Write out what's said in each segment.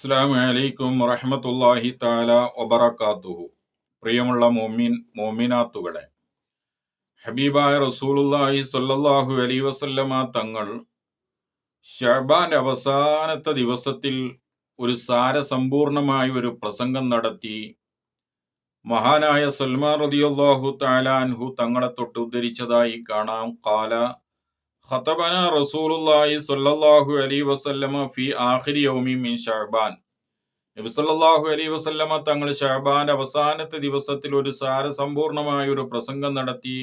അസ്സാം വലൈക്കും വറഹമത്തല്ലാഹി താല വബറകാതുഹു പ്രിയമുള്ള മോമിൻ മോമിനാത്തുകളെ ഹബീബായ റസൂലുല്ലാഹി സ്വല്ലല്ലാഹു അലൈ വസല്ലമ തങ്ങൾ ഷഹബാന്റെ അവസാനത്തെ ദിവസത്തിൽ ഒരു സാരസമ്പൂർണമായ ഒരു പ്രസംഗം നടത്തി. മഹാനായ സൽമാൻ തആല താലാൻഹു തങ്ങളെ തൊട്ട് ഉദ്ധരിച്ചതായി കാണാം. കാല ഖതബന റസൂലുള്ളാഹി സ്വല്ലല്ലാഹു അലൈഹി വസല്ലമ ഫി ആഖിരി യൗമി മിൻ ഷഅബാൻ. നബി സല്ലല്ലാഹു അലൈഹി വസല്ലമ തങ്ങൾ ഷഅബാന്റെ അവസാനത്തെ ദിവസത്തിൽ ഒരു സാരസമ്പൂർണമായ ഒരു പ്രസംഗം നടത്തി.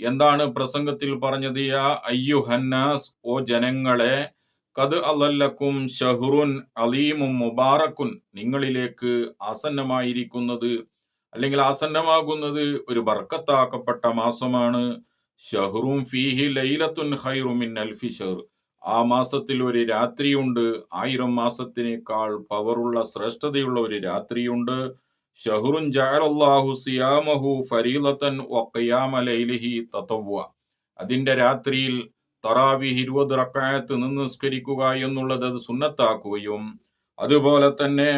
എന്താണ് പ്രസംഗത്തിൽ പറഞ്ഞത്? യാ അയ്യുഹന്നാസ് ഓ ജനങ്ങളെ കത് അല്ലക്കും ഷഹുറുൻ അലീമും മുബാറക്കുൻ. നിങ്ങളിലേക്ക് ആസന്നമായിരിക്കുന്നത് അല്ലെങ്കിൽ ആസന്നമാകുന്നത് ഒരു ബർക്കത്താക്കപ്പെട്ട മാസമാണ്. ഷഹറും ഫീഹി ലൈലത്തുൻ ഖൈറുമിൻ അൽഫി ഷഹർ. ആ മാസത്തിൽ ഒരു രാത്രിയുണ്ട്. ആയിരം മാസത്തിനേക്കാൾ പവറുള്ള ശ്രേഷ്ഠതയുള്ള ഒരു രാത്രിയുണ്ട്. ഷഹറുൻ ജഅലല്ലാഹു സിയാമഹു ഫരീലത്തൻ വഖിയാമ ലൈലിഹി തതവ്വ. അതിന്റെ രാത്രിയിൽ തറാവിഹ് ഇരുപത് റക്കായത്ത് നിന്ന് നിസ്കരിക്കുക എന്നുള്ളത് അത് സുന്നത്താക്കുകയും അതുപോലെ തന്നെ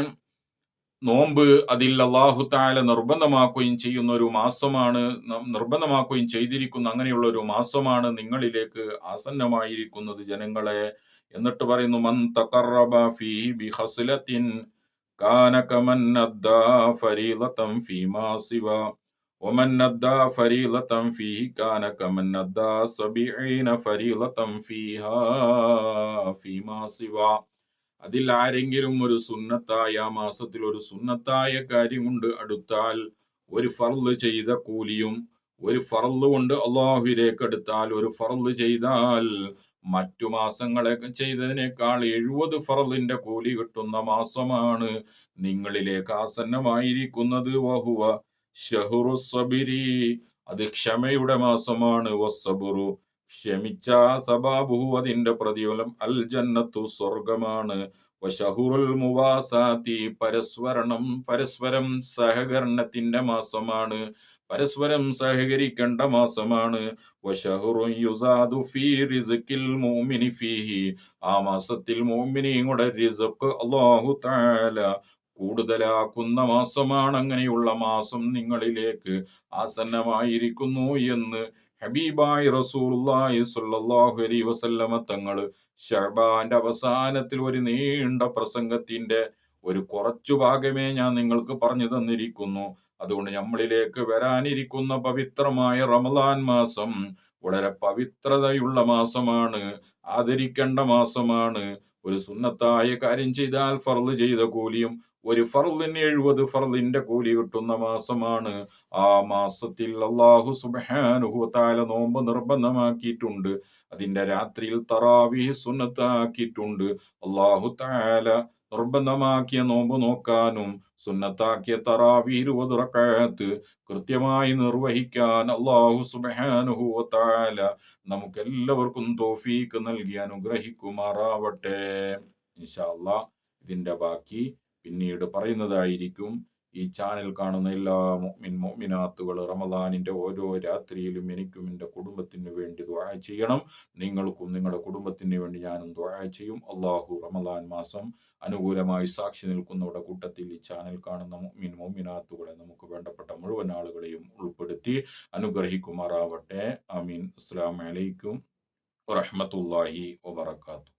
നോമ്പ് അതിൽ അള്ളാഹു താല നിർബന്ധമാക്കുകയും ചെയ്യുന്ന ഒരു മാസമാണ് നിർബന്ധമാക്കുകയും ചെയ്തിരിക്കുന്ന അങ്ങനെയുള്ള ഒരു മാസമാണ് നിങ്ങളിലേക്ക് ആസന്നമായിരിക്കുന്നത് ജനങ്ങളെ എന്നിട്ട് പറയുന്നു മൻ തഖറബ ഫീ ബിഹസ്ലത്തിൻ കാന കമൻ അദ്ദാ ഫരീളതൻ ഫീമാ സിവ ومن أدى فريضة فيه كان كمن أدى سبعين فريضة فيها فيما سوى അതിൽ ആരെങ്കിലും ഒരു സുന്നത്തായ ആ മാസത്തിൽ ഒരു സുന്നത്തായ കാര്യമുണ്ട്. അടുത്താൽ ഒരു ഫർൾ ചെയ്ത കൂലിയും ഒരു ഫറൽ കൊണ്ട് അള്ളാഹുവിലേക്ക് എടുത്താൽ ഒരു ഫറൽ ചെയ്താൽ മറ്റു മാസങ്ങളെ ചെയ്തതിനേക്കാൾ എഴുപത് ഫറലിന്റെ കൂലി കിട്ടുന്ന മാസമാണ് നിങ്ങളിലേക്ക് ആസന്നമായിരിക്കുന്നത്. വഹുവ ഷഹുറുസബിരി അത് ക്ഷമയുടെ മാസമാണ്. വസബുറു ക്ഷമിച്ച സബാബുഹു. അതിന്റെ പ്രതിഫലം അൽ ജന്നത്തു സ്വർഗമാണ് വശഹുറുൽ പരസ്വരണം പരസ്പരം സഹകരണത്തിന്റെ മാസമാണ്. പരസ്പരം സഹകരിക്കേണ്ട മാസമാണ്. ആ മാസത്തിൽ മോമിനിയുടെ റിസക്ക് അള്ളാഹു താല കൂടുതലാക്കുന്ന മാസമാണ്. അങ്ങനെയുള്ള മാസം നിങ്ങളിലേക്ക് ആസന്നമായിരിക്കുന്നു എന്ന് ഹബീബായി റസൂലുള്ളാഹി സ്വല്ലല്ലാഹു അലൈഹി വസല്ലമ തങ്ങൾ ഷബാന്റെ അവസാനത്തിൽ ഒരു നീണ്ട പ്രസംഗത്തിന്റെ ഒരു കുറച്ചു ഭാഗമേ ഞാൻ നിങ്ങൾക്ക് പറഞ്ഞു തന്നിരിക്കുന്നു. അതുകൊണ്ട് നമ്മളിലേക്ക് വരാനിരിക്കുന്ന പവിത്രമായ റമദാൻ മാസം വളരെ പവിത്രതയുള്ള മാസമാണ്. ആദരിക്കേണ്ട മാസമാണ്. ഒരു സുന്നത്തായ കാര്യം ചെയ്താൽ ഫർൾ ചെയ്ത കൂലിയും ഒരു ഫർളിന് എഴുപത് ഫർളിന്റെ കൂലി കിട്ടുന്ന മാസമാണ്. ആ മാസത്തിൽ അള്ളാഹു സുബാനുഹുത്താല നോമ്പ് നിർബന്ധമാക്കിയിട്ടുണ്ട്. അതിന്റെ രാത്രിയിൽ തറാവി സുന്നത്താക്കിയിട്ടുണ്ട്. അള്ളാഹു താല നിർബന്ധമാക്കിയ നോമ്പ് നോക്കാനും സുന്നത്താക്കിയ തറാവി കൃത്യമായി നിർവഹിക്കാൻ അള്ളാഹു സുബാനുഹൂത്താല നമുക്ക് എല്ലാവർക്കും തോഫീക്ക് നൽകി അനുഗ്രഹിക്കുമാറാവട്ടെ. ഇൻഷാ ഇതിന്റെ ബാക്കി പിന്നീട് പറയുന്നതായിരിക്കും. ഈ ചാനൽ കാണുന്ന എല്ലാ മുഅ്മിൻ മുഅ്മിനാത്തുകൾ റമദാനിന്റെ ഓരോ രാത്രിയിലും എനിക്കും എന്റെ കുടുംബത്തിന് വേണ്ടി ദ്വായ ചെയ്യണം. നിങ്ങൾക്കും നിങ്ങളുടെ കുടുംബത്തിന് വേണ്ടി ഞാനും ദ്വായ ചെയ്യും. അള്ളാഹു റമദാൻ മാസം അനുകൂലമായി സാക്ഷി നിൽക്കുന്നവരുടെ കൂട്ടത്തിൽ ഈ ചാനൽ കാണുന്ന മുഅ്മിൻ മുഅ്മിനാത്തുകളെ നമുക്ക് വേണ്ടപ്പെട്ട മുഴുവൻ ആളുകളെയും ഉൾപ്പെടുത്തി അനുഗ്രഹിക്കുമാറാവട്ടെ. അമീൻ അസ്സാം വലൈക്കും വറഹമത്തല്ലാഹി വബർക്കാത്തു